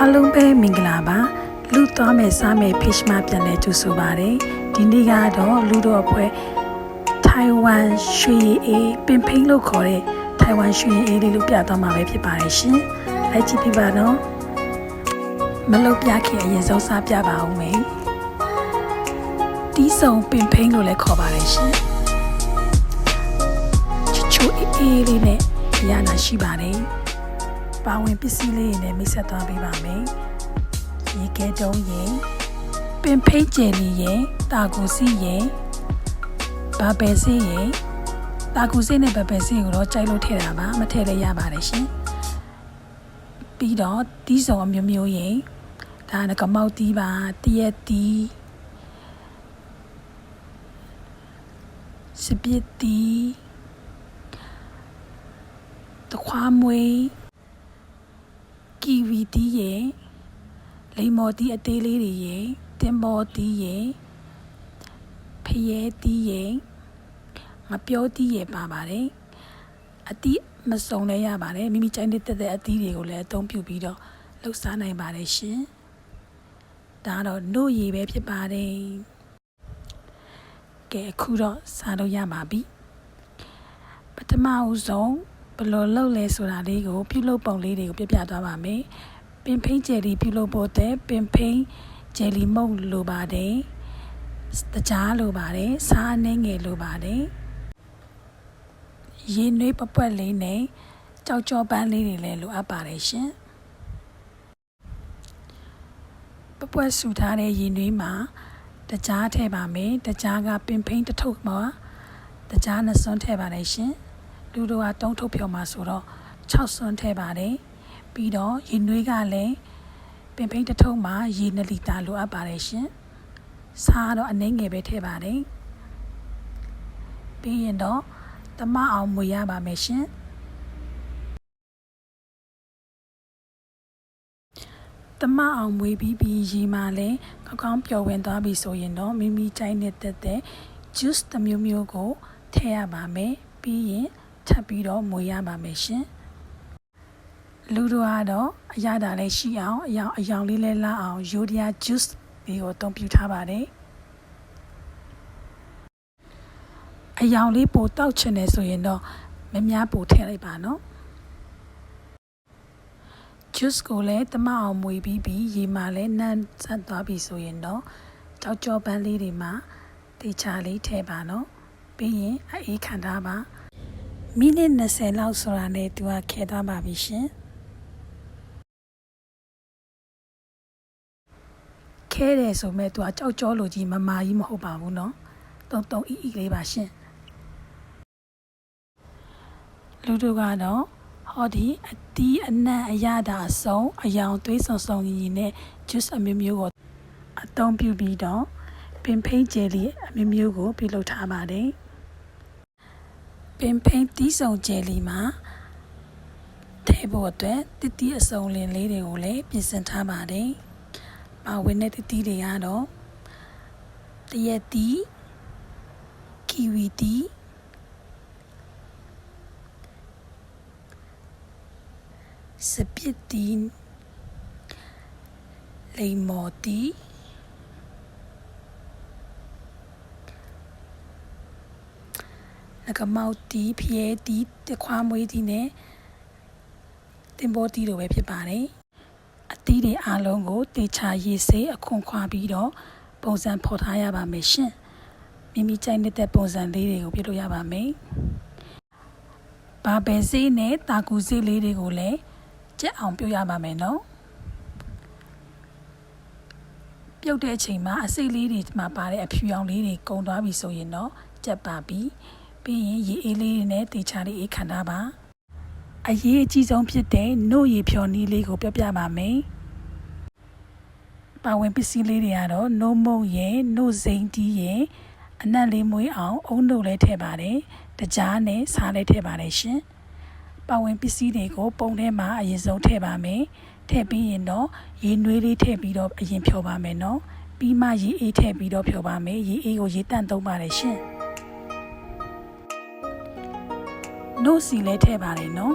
အားလုံးပဲမင်္ဂလာပါလူသွားမယ်စားမယ် page မှာပြန်လဲကြိုဆိုပါရစေဒီနေ့ကတော့လူတော်အဖွဲ့ထိုင်ဝမ်ရွှေရည်အေးပင်ဖိန်လို့ခေါ်တဲ့ထိုင်ဝမ်ရွှေရည်အေးလေးလို့ပြသွားမှာပဲဖြစ်ပါတယ်ရှင်လိုက်ကြည့်ပြပါတော့မလုတ်ပြခင်အရင်ဆုံးစားပြပါဦးမယ်တီးဆုံပင်ဖိန်လို့လည်းခေါ်ပါတယ်ရှင်ချစ်ချိုအေးအေးလေးနဲ့ရနာရှိပါတယ် ပါဝင်ပစ္စည်းလေးတွေနဲ့မိတ်ဆက်သွားပေးပါမယ်ရေခဲတုံးရေပင်ဖိတ်ကျယ်လီရေတာကူစီရေဘာပဲစီရေတာကူစီနဲ့ဘာပဲစီကိုတော့ကြိုက်လို့ထည့်တာပါမထည့်လည်းရပါတယ်ရှင်ပြီးတော့တီးစုံအမျိုးမျိုးရေဒါကကမောက်တီးပါတရက်တီးစပစ်တီးတခွားမွေး ကီဝီတီးရေလိမ္မော်တီးအသေးလေးတွေရေတင်မော်တီးရေဖျဲတီးရေငပြောတီးရေပါပါတယ်အတီးမစုံလည်းရပါတယ်မိမိကြိုက်တဲ့တက်တဲ့အသီးတွေကိုလည်းအသုံးပြုပြီးတော့လှုပ်ရှားနိုင်ပါတယ်ရှင်ဒါကတော့နှုတ်ရည်ပဲဖြစ်ပါတယ်ကဲအခုတော့စားလို့ရပါပြီပထမဦးဆုံး ဘယ်လိုလုပ်လဲဆိုတာလေးကိုပြုလုပ်ပုံလေးတွေကိုပြပြသွားပါမယ်ပင်ဖိန်ဂျယ်လီပြုလုပ်ဖို့တဲ့ပင်ဖိန်ဂျယ်လီမုတ်လိုပါတယ်တကြားလိုပါတယ်စားအနှင်းငယ်လိုပါတယ်ရေနွေးပပွက်လေးနဲ့ကြောက်ကြောပန်းလေးတွေလည်းလိုအပ်ပါတယ်ရှင်ပပွက်ဆူထားတဲ့ရေနွေးမှာတကြားထည့်ပါမယ်တကြားကပင်ဖိန်တစ်ထုပ်မှာတကြားနှစ်စွန်းထည့်ပါတယ်ရှင် လူတို့ကတုံးထုတ်ဖြော်မှာဆိုတော့6စွန်းထည့်ပါတယ်ပြီးတော့ရေနွေးကလည်းပင်ဖိန်တစ်ထုပ်မှာရေ2လီတာလိုအပ်ပါတယ်ရှင်စားတော့အနှင်းငယ်ပဲထည့်ပါတယ်ပြီးရင်တော့တမအောင်မွေရပါမယ်ရှင်တမအောင်မွေပြီးပြီးရေမှာလဲကောင်းကောင်းပျော်ဝင်သွားပြီဆိုရင်တော့မိမိကြိုက်နေတဲ့တဲ့ juice တစ်မျိုးမျိုးကိုထည့်ရပါမယ်ပြီးရင် ထပ်ပြီးတော့မွေရပါမယ်ရှင်လူတို့ကတော့အရသာလေးရှိအောင်အယောင်အယောင်လေးလဲလာအောင်ယိုဒီယာ juice လေးကိုအသုံးပြုထားပါတယ်အယောင်လေးပိုတောက်ချင်တယ်ဆိုရင်တော့မများပိုထည့်လိုက်ပါနော် juice ကိုလည်းတမအောင်မွေပြီးပြီးရေမှာလည်းနန်းဆက်သွားပြီဆိုရင်တော့ကြောက်ကြောပန်းလေးတွေမှာတေချာလေးထည့်ပါနော်ပြီးရင်အေးခံထားပါ မိနစ်20လောက်ဆိုတာနဲ့သူကခဲသွားပါပြီရှင်ခဲတယ်ဆိုမဲ့သူကကြောက်ကြောလိုကြီးမမာကြီးမဟုတ်ပါဘူးနော်တုံတုံအီအီလေးပါရှင်လူတို့ကတော့ဟောဒီအတီးအနံ့အရသာအစုံအယောင်သွေးစုံစုံကြီးနဲ့ juice အမျိုးမျိုးကိုအသုံးပြုပြီးတော့ပင်ဖိန်ဂျယ်လီအမျိုးမျိုးကိုပြုလုပ်ထားပါတယ် ပင်ဖိန်တီးစုံဂျယ်လီမှာထဲဖို့အတွက်တတိအစုံလင်လေးတွေကိုလည်းပြင်ဆင်ထားပါတယ်ပါဝင်တဲ့တတိတွေကတော့တရက်တီးကီဝီတီးစပစ်တီလိမ္မော်တီ လကမောက်တီဖျဲတီတခွားမွေးတီနဲ့တင်ပေါ်တီလိုပဲဖြစ်ပါတယ်အသီးတွေအားလုံးကိုတေချာရေးစေးအခွန်ခွာပြီးတော့ပုံစံဖော်ထားရပါမယ်ရှင်မိမိကြိုက်တဲ့ပုံစံလေးတွေကိုပြလို့ရပါမယ်ဘာပဲစေးနဲ့တာကူစေးလေးတွေကိုလည်းကြက်အောင်ပြုတ်ရပါမယ်နော်ပြုတ်တဲ့အချိန်မှာအစိတ်လေးတွေမှာပါတဲ့အဖြူရောင်လေးတွေကုန်သွားပြီဆိုရင်တော့ကြက်ပါပြီ ပြီးရင်ရေအေးလေးတွေနဲ့တေချာလေးအေးခံထားပါအရေးအကြီးဆုံးဖြစ်တဲ့နှုတ်ရေဖြော်နီးလေးကိုပြပြပါမယ်ပါဝင်ပစ္စည်းလေးတွေကတော့နှုတ်မုံရဲ့နှုတ်စိမ့်တီးရဲ့အနက်လေးမွေးအောင်အုံနှုတ်လေးထည့်ပါတယ်တကြားနဲ့စားလေးထည့်ပါတယ်ရှင်ပါဝင်ပစ္စည်းတွေကို ပုံထဲမှာအရင်ဆုံးထည့်ပါမယ်ထည့်ပြီးရင်တော့ရေနွေးလေးထည့်ပြီးတော့အရင်ဖြော်ပါမယ်နော်ပြီးမှရေအေးထည့်ပြီးတော့ဖြော်ပါမယ်ရေအေးကိုရေတန့်သုံးပါတယ်ရှင် နှုတ်စီလဲထည့်ပါတယ်နော်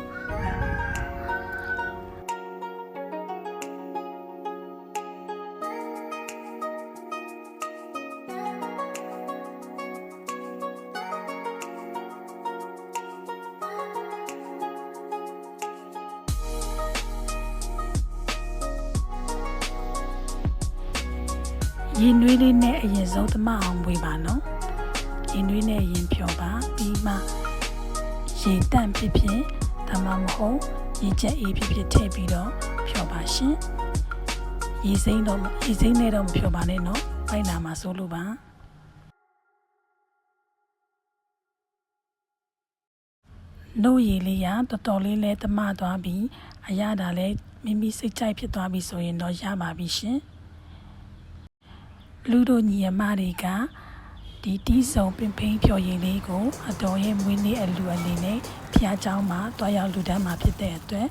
ရင်နွေးလေးနဲ့အရင်ဆုံးသမအောင်ဝေပါနော်ရင်နွေးနဲ့ရင်ဖြောပါပြီးမှ ရေတန့်ဖြစ်ဖြစ်ဒါမှမဟုတ်ရေချက်အေးဖြစ်ဖြစ်ထည့်ပြီးတော့ဖြောပါရှင်ရေစိမ့်တော့ရေစိမ့်နဲ့တော့မဖြောပါနဲ့နော်ပိုက်နာမှာစိုးလို့ပါနှုတ်ရည်လေးရတော်တော်လေးလဲတမသွားပြီးအရသာလဲမိမိစိတ်ကြိုက်ဖြစ်သွားပြီဆိုရင်တော့ရပါပြီရှင်လူတို့ညီအမတွေက ဒီတီးဆုံပင်ဖိန်ဖြော်ရည်လေးကိုအတော်ရဲ့မွေးနေ့အလူအနေနဲ့ဖျားเจ้าမှာတွားရောက်လူတန်းမှာဖြစ်တဲ့အတွက်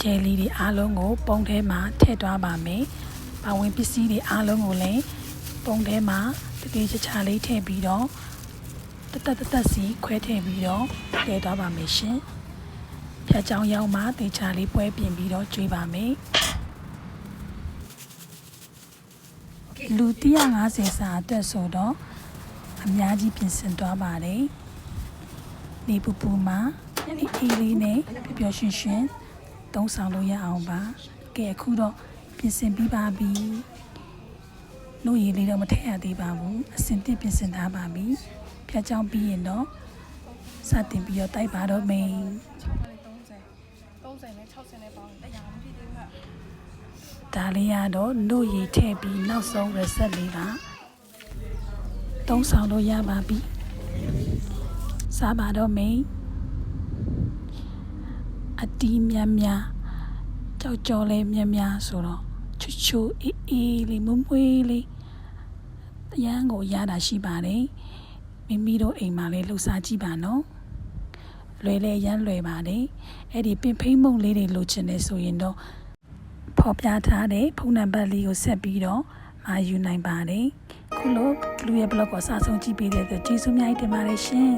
ဂျယ်လီတွေအားလုံးကို ပုံထဲမှာထည့်သွားပါမယ်။ပါဝင်ပစ္စည်းတွေအားလုံးကိုလည်းပုံထဲမှာတတိချာချာလေးထည့်ပြီးတော့တတတတစီခွဲထည့်ပြီးတော့ထည့်သွားပါမယ်ရှင်။ဖျားเจ้าရောက်မှတေချာလေးပွဲပြင်ပြီးတော့ကျွေးပါမယ်။ လူ150စာအတွက်ဆိုတော့အများကြီးပြင်ဆင်သွားပါတယ်။နေပူပူမှာအေးအေးလေးနဲ့ပျော်ပျော်ရွှင်ရွှင်သုံးဆောင်လို့ရအောင်ပါ။ကဲအခုတော့ပြင်ဆင်ပြီးပါပြီ။လို့ရည်လေးတော့မထည့်ရသေးပါဘူး။အစင်တစ်ပြင်ဆင်ထားပါပြီ။ဖြတ်ကြောင်းပြီးရင်တော့စတင်ပြီးတော့တိုက်ပါတော့မယ်။30 30နဲ့60နဲ့ပေါင်းတရားမဖြစ်သေးဘူးက ဒါလေးကတော့နှုတ်ရည်ထည့်ပြီးနောက်ဆုံး reset လေးပါသုံးဆောင်လို့ရပါပြီစားပါတော့မိန်အတီးမြမြကြောက်ကြော်လေးမြမြဆိုတော့ချူချူအေးအေးလေးမွမွေးလေးတရန်ကိုရတာရှိပါတယ်မိမိတို့အိမ်မှာလေးလှူစားကြည့်ပါနော်လွယ်လေရမ်းလွယ်ပါတယ်အဲ့ဒီပင်ဖိမ့်မုံလေးတွေလိုချင်နေဆိုရင်တော့ ဖော်ပြထားတဲ့ဖုန်းနံပါတ်လေးကိုဆက်ပြီးတော့မာယူနိုင်ပါတယ်ခုလိုလူရဲ့ blog ကိုစာဆုံးကြည့်ပေးတဲ့အတွက်ကျေးဇူးများတင်ပါတယ်ရှင်